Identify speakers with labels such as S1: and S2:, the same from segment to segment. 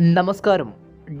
S1: നമസ്കാരം.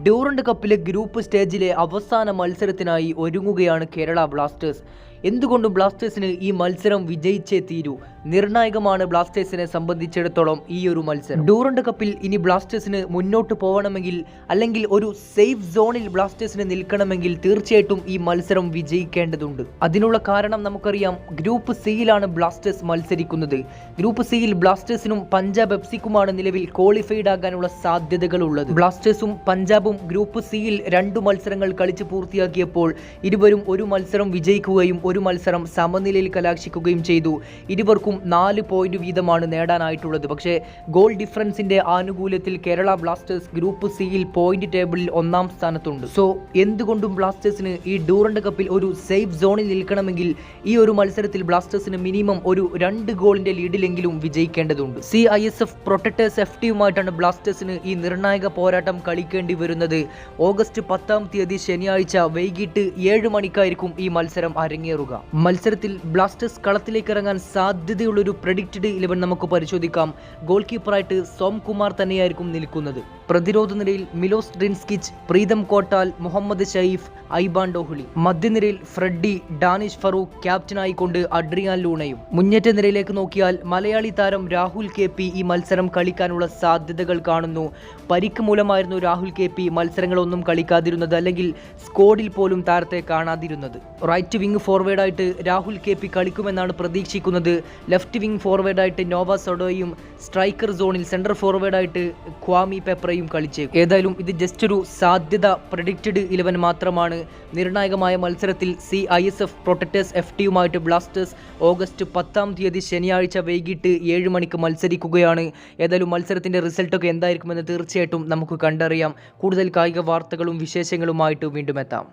S1: Durand കപ്പിലെ group സ്റ്റേജിലെ അവസാന മത്സരത്തിനായി ഒരുങ്ങുകയാണ് കേരള ബ്ലാസ്റ്റേഴ്സ്. എന്തുകൊണ്ടും ബ്ലാസ്റ്റേഴ്സിന് ഈ മത്സരം വിജയിച്ചേ തീരൂ? നിർണായകമാണ് ബ്ലാസ്റ്റേഴ്സിനെ സംബന്ധിച്ചിടത്തോളം ഈ ഒരു മത്സരം. ഡൂറണ്ട് കപ്പിൽ ഇനി ബ്ലാസ്റ്റേഴ്സിന് മുന്നോട്ട് പോകണമെങ്കിൽ അല്ലെങ്കിൽ ഒരു സേഫ് സോണിൽ ബ്ലാസ്റ്റേഴ്സിന് നിൽക്കണമെങ്കിൽ തീർച്ചയായിട്ടും ഈ മത്സരം വിജയിക്കേണ്ടതുണ്ട്. അതിനുള്ള കാരണം നമുക്കറിയാം ഗ്രൂപ്പ് സിയിലാണ് ബ്ലാസ്റ്റേഴ്സ് മത്സരിക്കുന്നത്. ഗ്രൂപ്പ് സിയിൽ ബ്ലാസ്റ്റേഴ്സിനും പഞ്ചാബ് എഫ്സിക്കുമാണ് നിലവിൽ ക്വാളിഫൈഡ് ആകാനുള്ള സാധ്യതകൾ ഉള്ളത് ബ്ലാസ്റ്റേഴ്സും പഞ്ചാബും ഗ്രൂപ്പ് സിയിൽ രണ്ടു മത്സരങ്ങൾ കളിച്ച് പൂർത്തിയാക്കിയപ്പോൾ ഇരുവരും ഒരു മത്സരം വിജയിക്കുകയും ഒരു മത്സരം സമനിലയിൽ കലാശിക്കുകയും ചെയ്തു. ഇരുവർക്കും നാല് പോയിന്റ് വീതമാണ് നേടാനായിട്ടുള്ളത്. പക്ഷേ ഗോൾ ഡിഫറൻസിന്റെ ആനുകൂല്യത്തിൽ കേരള ബ്ലാസ്റ്റേഴ്സ് ഗ്രൂപ്പ് സിയിൽ പോയിന്റ് ടേബിളിൽ ഒന്നാം സ്ഥാനത്തുണ്ട്. സോ എന്തുകൊണ്ടും ബ്ലാസ്റ്റേഴ്സിന് ഈ ഡൂറൻഡ് കപ്പിൽ ഒരു സേഫ് സോണിൽ നിൽക്കണമെങ്കിൽ ഈ ഒരു മത്സരത്തിൽ ബ്ലാസ്റ്റേഴ്സിന് മിനിമം ഒരു രണ്ട് ഗോളിന്റെ ലീഡിലെങ്കിലും വിജയിക്കേണ്ടതുണ്ട്. C I S F protectors F ടിയുമായിട്ടാണ് ബ്ലാസ്റ്റേഴ്സിന് ഈ നിർണായക പോരാട്ടം കളിക്കേണ്ടി വരുന്നത്. ഓഗസ്റ്റ് പത്താം തീയതി ശനിയാഴ്ച വൈകിട്ട് ഏഴ് മണിക്കായിരിക്കും ഈ മത്സരം അരങ്ങേറുക. മത്സരത്തിൽ ബ്ലാസ്റ്റേഴ്സ് കളത്തിലേക്ക് ഇറങ്ങാൻ സാധ്യതയുള്ളൊരു പ്രഡിക്റ്റഡ് ഇലവൻ നമുക്ക് പരിശോധിക്കാം. ഗോൾ കീപ്പറായിട്ട് സോം കുമാർ തന്നെയായിരിക്കും നിൽക്കുന്നത്. പ്രതിരോധ നിരയിൽ മിലോസ് ഡ്രിൻസ്കിച്ച് പ്രീതം കോട്ടാൽ മുഹമ്മദ് ഷെയ്ഫ് ഐബാൻ ഡോഹ്ലി. മധ്യനിരയിൽ ഫ്രെഡി ഡാനിഷ് ഫറൂഖ് ക്യാപ്റ്റനായിക്കൊണ്ട് അഡ്രിയാൻ ലൂണയും. മുന്നേറ്റ നിരയിലേക്ക് നോക്കിയാൽ മലയാളി താരം രാഹുൽ കെ പി ഈ മത്സരം കളിക്കാനുള്ള സാധ്യതകൾ കാണുന്നു. പരിക്ക് മൂലമായിരുന്നു രാഹുൽ കെ പി മത്സരങ്ങളൊന്നും കളിക്കാതിരുന്നത് അല്ലെങ്കിൽ സ്കോഡിൽ പോലും താരത്തെ കാണാതിരുന്നത്. റൈറ്റ് വിങ് ഫോർവേഡായിട്ട് രാഹുൽ കെ പി കളിക്കുമെന്നാണ് പ്രതീക്ഷിക്കുന്നത്. ലെഫ്റ്റ് വിങ് ഫോർവേഡായിട്ട് നോവ സൊഡോയും സ്ട്രൈക്കർ സോണിൽ സെന്റർ ഫോർവേഡായിട്ട് ക്വാമി പെപ്രയും കളിച്ചേക്കും. ഏതായാലും ഇത് ജസ്റ്റ് ഒരു സാധ്യത പ്രഡിക്റ്റഡ് ഇലവൻ മാത്രമാണ്. നിർണായകമായ മത്സരത്തിൽ C I S F protectors F ടിയുമായിട്ട് Blasters August പത്താം തീയതി ശനിയാഴ്ച വൈകിട്ട് ഏഴ് മണിക്ക് മത്സരിക്കുകയാണ്. ഏതായാലും മത്സരത്തിന്റെ റിസൾട്ടൊക്കെ എന്തായിരിക്കുമെന്ന് തീർച്ചയായിട്ടും നമുക്ക് കണ്ടറിയാം. കൂടുതൽ കായിക വാർത്തകളും വിശേഷങ്ങളുമായിട്ട് വീണ്ടും എത്താം.